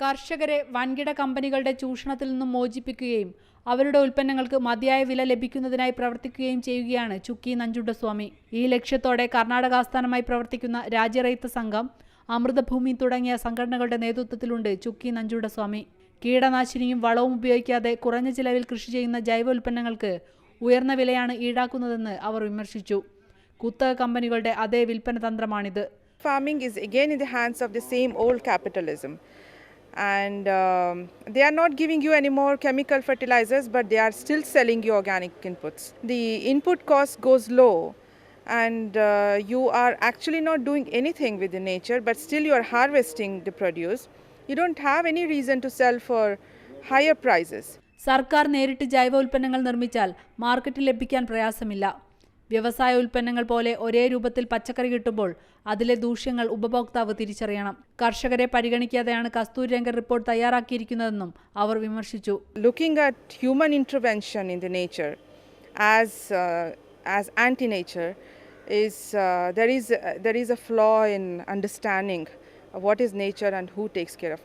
കർഷകരെ വൻകിട കമ്പനികളുടെ ചൂഷണത്തിൽ നിന്നും മോചിപ്പിക്കുകയും അവരുടെ ഉൽപ്പന്നങ്ങൾക്ക് മതിയായ വില ലഭിക്കുന്നതിനായി പ്രവർത്തിക്കുകയും ചെയ്യുകയാണ് ചുക്കി നഞ്ചുണ്ടസ്വാമി. ഈ ലക്ഷ്യത്തോടെ കർണാടക ആസ്ഥാനമായി പ്രവർത്തിക്കുന്ന രാജ്യറൈത്ത സംഘം അമൃതഭൂമി തുടങ്ങിയ സംഘടനകളുടെ നേതൃത്വത്തിലുണ്ട് ചുക്കി നഞ്ചുണ്ടസ്വാമി. കീടനാശിനിയും വളവും ഉപയോഗിക്കാതെ കുറഞ്ഞ ചിലവിൽ കൃഷി ചെയ്യുന്ന ജൈവ ഉൽപ്പന്നങ്ങൾക്ക് ഉയർന്ന വിലയാണ് ഈടാക്കുന്നതെന്ന് അവർ വിമർശിച്ചു. കുത്തക കമ്പനികളുടെ അതേ വിൽപ്പന തന്ത്രമാണിത്. Farming is again in the hands of the same old capitalism. And um, they are not giving you any more chemical fertilizers, but they are still selling you organic inputs. The input cost goes low, and uh, you are actually not doing anything with the nature, but still you are harvesting the produce. You don't have any reason to sell for higher prices. സർക്കാർ നേരിട്ട് ജൈവ ഉൽപ്പന്നങ്ങൾ നിർമ്മിച്ചാൽ മാർക്കറ്റിൽ ലഭിക്കാൻ പ്രയാസമില്ല വ്യവസായ ഉൽപ്പന്നങ്ങൾ പോലെ ഒരേ രൂപത്തിൽ പച്ചക്കറി കിട്ടുമ്പോൾ അതിലെ ദൂഷ്യങ്ങൾ ഉപഭോക്താവ് തിരിച്ചറിയണം കർഷകരെ പരിഗണിക്കാതെയാണ് കസ്തൂരി രംഗൻ റിപ്പോർട്ട് തയ്യാറാക്കിയിരിക്കുന്നതെന്നും അവർ വിമർശിച്ചു looking at human intervention in the nature as uh, as anti-nature is uh, there is uh, there is a flaw in understanding what is nature and who takes care.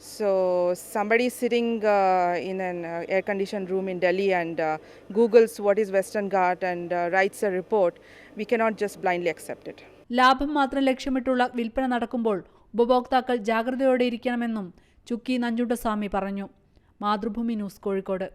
So somebody sitting uh, in an uh, air-conditioned room in Delhi and uh, Google's what is Western Ghat and uh, writes a report, we cannot just blindly accept it. ലാഭം മാത്രം ലക്ഷ്യമിട്ടുള്ള വിൽപ്പന നടക്കുമ്പോൾ ഉപഭോക്താക്കൾ ജാഗ്രതയോടെ ഇരിക്കണമെന്നും ചുക്കി നഞ്ചുണ്ടസ്വാമി പറഞ്ഞു Mathrubhumi news Kozhikode